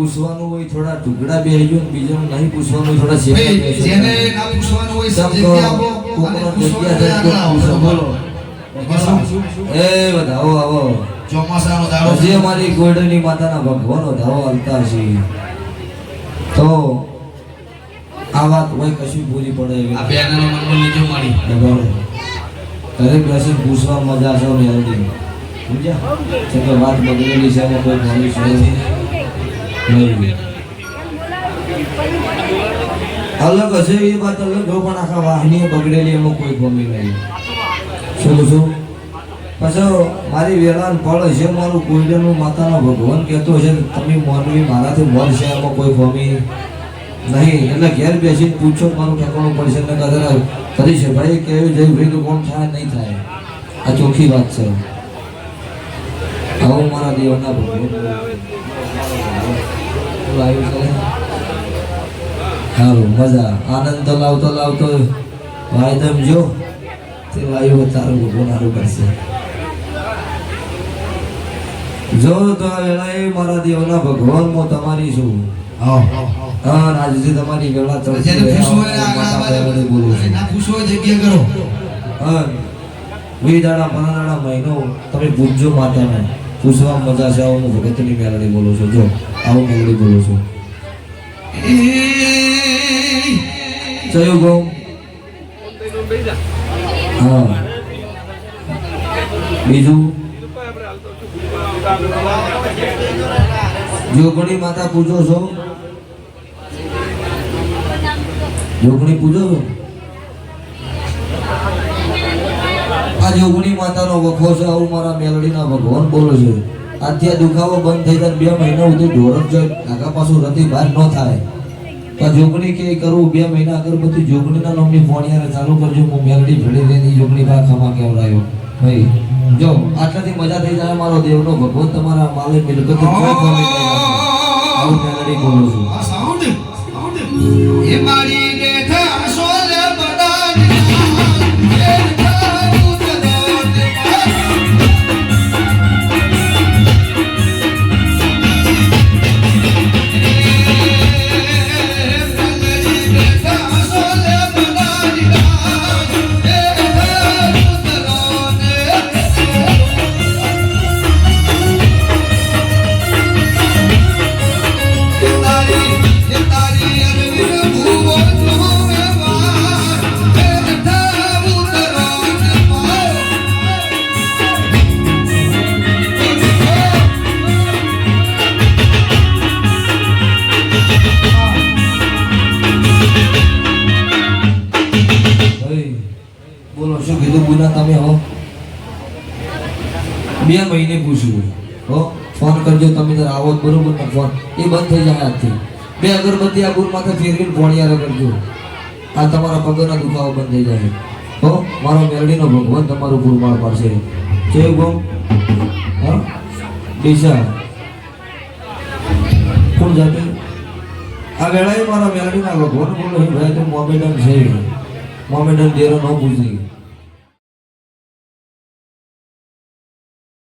પૂછવાનું હોય થોડા ટુકડા બેસજો ગયો બીજાનું નહીં પૂછવાનું હોય થોડા શેખ જેને ના પૂછવાનું હોય સમજી આપો કોકનો જગ્યા છે, બોલો એ બધા આવો ચોમાસાનો દાડો. જે અમારી ગોડની માતાના ભગવાનનો ધાવો હાલતા છે. તો આ વાત હોય કશું પૂરી પડે આ બેનનો મનમાં લીધો મારી. ઘરે બેસી પૂછવા મજા છે મેલડી સમજ્યા? કે વાત બગડેલી છે કોઈ ભરી છે અલગ હશે એ વાત અલગ, જો પણ આખા વાહની બગડેલી એમાં કોઈ ગમી નહીં. શું શું પછી મારી વેળાન ફળ છે મારું કોઈડનું માતાનો ભગવાન કહેતો છે તમે માનવી મારાથી મર છે એમાં કોઈ ગમી નહીં. એટલે ઘેર બેસીને પૂછો મારું ઠેકાણું પડશે. ને કદાચ કરી છે ભાઈ, કેવું જઈ ભાઈ તો કોણ થાય, નહીં થાય. આ ચોખ્ખી વાત છે. આવું મારા દેવના ભગવાન. આવ્યું છે સારું મજા. આનંદ તો લાવતો લાવતો વાયદમ જો તે વાયુ તારું ભગવાન સારું કરશે. જો તો આ વેળાએ મારા દેવના ભગવાન હું તમારી છું. હા. હા રાજજી તમારી વેળા ચડશે બોલું છું. ના પૂછવું હોય જગ્યા કરો. હા વી દાડા પંદર દાડા મહિનો તમે પૂછજો માતાને. પૂછવા મજા છે હું ભગતની મેળડી બોલું છું. જો, આવું મેળડી બોલું છું. ચયો ગો. હા. બીજું? જોગણી માતા પૂજો છો? જોગણી પૂજો છો? આ જોગણી માતાનો વખો છે આવું મારા મેલડીના ભગવાન બોલે છે. અત્યારે દુખાવો બંધ થઈ જાય બે મહિના સુધી ઢોરક જાય આગા પાછું રતી બહાર ન થાય. તો જોગણી કે કરવું બે મહિના અગરબત્તી જોગણીના નામની યાર ચાલુ કરજો હું મેલડી ભેળી લઈને જોગણી બા ખમા કેવડાયો. ભાઈ જો આટલાથી મજા થઈ જાય મારો દેવનો ભગવાન તમારા માલે મિલકત આવું મેલડી બોલું છું. આ સાઉન્ડ સાઉન્ડ એ મારી શું કીધું બોલા તમે, હો. બે મહિને પૂછ્યું હો, ફોન કરજો, તમે તાર આવો બરોબર ને ફોન. એ બંધ થઈ જાય આજથી. બે અગરબત્તી આ માથે ફેરવીને પોણિયારે કરજો. આ તમારા પગના દુખાવો બંધ થઈ જાય. હો, મારો મેરડીનો ભગવાન તમારું ગુરમાળ પાડશે. જય ગોમ હા, દિશા. કોણ જાતે? આ વેળાએ મારા મેરડીના ભગવાન બોલો ભાઈ, તો મોમેડન છે. મોમેડન દેરો ન પૂછી.